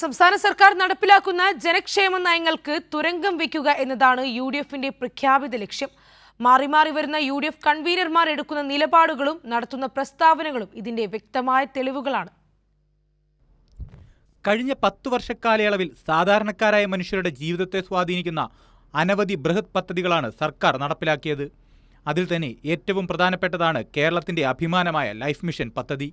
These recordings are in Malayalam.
സംസ്ഥാന സർക്കാർ നടപ്പിലാക്കുന്ന ജനക്ഷേമ നയങ്ങൾക്ക് തുരങ്കം വയ്ക്കുക എന്നതാണ് യു ഡി എഫിന്റെ പ്രഖ്യാപിത ലക്ഷ്യം. മാറി മാറി വരുന്ന യു ഡി എഫ് കൺവീനർമാർ എടുക്കുന്ന നിലപാടുകളും നടത്തുന്ന പ്രസ്താവനകളും ഇതിന്റെ വ്യക്തമായ തെളിവുകളാണ്. കഴിഞ്ഞ പത്തു വർഷക്കാലയളവിൽ സാധാരണക്കാരായ മനുഷ്യരുടെ ജീവിതത്തെ സ്വാധീനിക്കുന്ന അനവധി ബൃഹത് പദ്ധതികളാണ് സർക്കാർ നടപ്പിലാക്കിയത്. അതിൽ തന്നെ ഏറ്റവും പ്രധാനപ്പെട്ടതാണ് കേരളത്തിന്റെ അഭിമാനമായ ലൈഫ് മിഷൻ പദ്ധതി.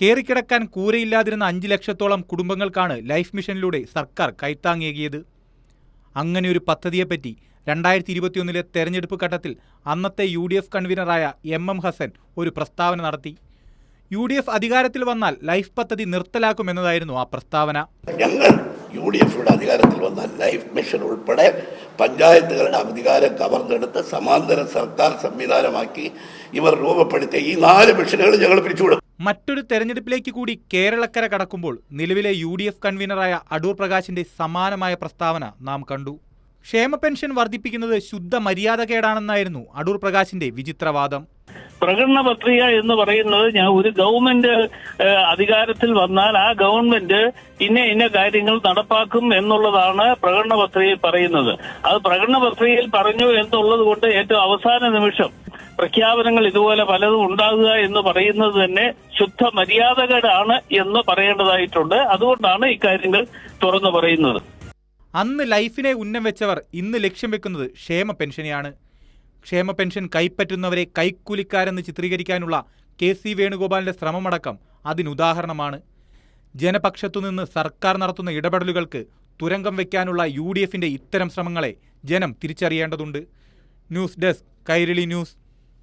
കേറിക്കിടക്കാൻ കൂരയില്ലാതിരുന്ന അഞ്ച് ലക്ഷത്തോളം കുടുംബങ്ങൾക്കാണ് ലൈഫ് മിഷനിലൂടെ സർക്കാർ കൈത്താങ്ങേകിയത് അങ്ങനെ ഒരു പദ്ധതിയെപ്പറ്റി രണ്ടായിരത്തി ഇരുപത്തിയൊന്നിലെ തെരഞ്ഞെടുപ്പ് ഘട്ടത്തിൽ അന്നത്തെ യു ഡി എഫ് കൺവീനറായ എം എം ഹസൻ ഒരു പ്രസ്താവന നടത്തി. യു ഡി എഫ് അധികാരത്തിൽ വന്നാൽ ലൈഫ് പദ്ധതി നിർത്തലാക്കുമെന്നതായിരുന്നു ആ പ്രസ്താവന. ഞങ്ങൾ യു ഡി എഫിയുടെ അധികാരത്തിൽ വന്നാൽ ലൈഫ് മിഷൻ ഉൾപ്പെടെ പഞ്ചായത്തുകളുടെ അധികാരം കവർന്നെടുത്ത് സമാന്തര സർക്കാർ സംവിധാനമാക്കി ഇവർ രൂപപ്പെടുത്തിയ ഈ നാല് മിഷനുകൾ ഞങ്ങൾ പിരിച്ചുവിടും മറ്റൊരു തെരഞ്ഞെടുപ്പിലേക്ക് കൂടി കേരളക്കര കടക്കുമ്പോൾ നിലവിലെ യു ഡി എഫ് കൺവീനറായ അടൂർ പ്രകാശിന്റെ സമാനമായ പ്രസ്താവന നാം കണ്ടു. ക്ഷേമ പെൻഷൻ വർദ്ധിപ്പിക്കുന്നത് ശുദ്ധ മര്യാദകേടാണെന്നായിരുന്നു അടൂർ പ്രകാശിന്റെ വിചിത്രവാദം. പ്രകടന പത്രിക എന്ന് പറയുന്നത് ഞാൻ ഒരു ഗവൺമെന്റ് അധികാരത്തിൽ വന്നാൽ ആ ഗവൺമെന്റ് ഇന്ന ഇന്ന കാര്യങ്ങൾ നടപ്പാക്കും എന്നുള്ളതാണ് പ്രകടന പത്രികയിൽ പറയുന്നത്. അത് പ്രകടന പത്രികയിൽ പറഞ്ഞു എന്നുള്ളത് കൊണ്ട് ഏറ്റവും അവസാന നിമിഷം പ്രഖ്യാപനങ്ങൾ ഇതുപോലെ പലതും ഉണ്ടാകുക എന്ന് പറയുന്നത് തന്നെ ശുദ്ധ മര്യാദകരാണ് എന്ന് പറയേണ്ടതായിട്ടുണ്ട്. അതുകൊണ്ടാണ് ഇക്കാര്യങ്ങൾ തുറന്നു പറയുന്നത്. അന്ന് ലൈഫിനെ ഉന്നം വെച്ചവർ ഇന്ന് ലക്ഷ്യം വെക്കുന്നത് ക്ഷേമ പെൻഷനെയാണ്. ക്ഷേമ പെൻഷൻ കൈപ്പറ്റുന്നവരെ കൈക്കൂലിക്കാരെന്ന് ചിത്രീകരിക്കാനുള്ള കെ സി വേണുഗോപാലിന്റെ ശ്രമമടക്കം അതിനുദാഹരണമാണ് ജനപക്ഷത്തുനിന്ന് സർക്കാർ നടത്തുന്ന ഇടപെടലുകൾക്ക് തുരങ്കം വയ്ക്കാനുള്ള യു ഡി ഇത്തരം ശ്രമങ്ങളെ ജനം തിരിച്ചറിയേണ്ടതുണ്ട്. News desk Kairali news.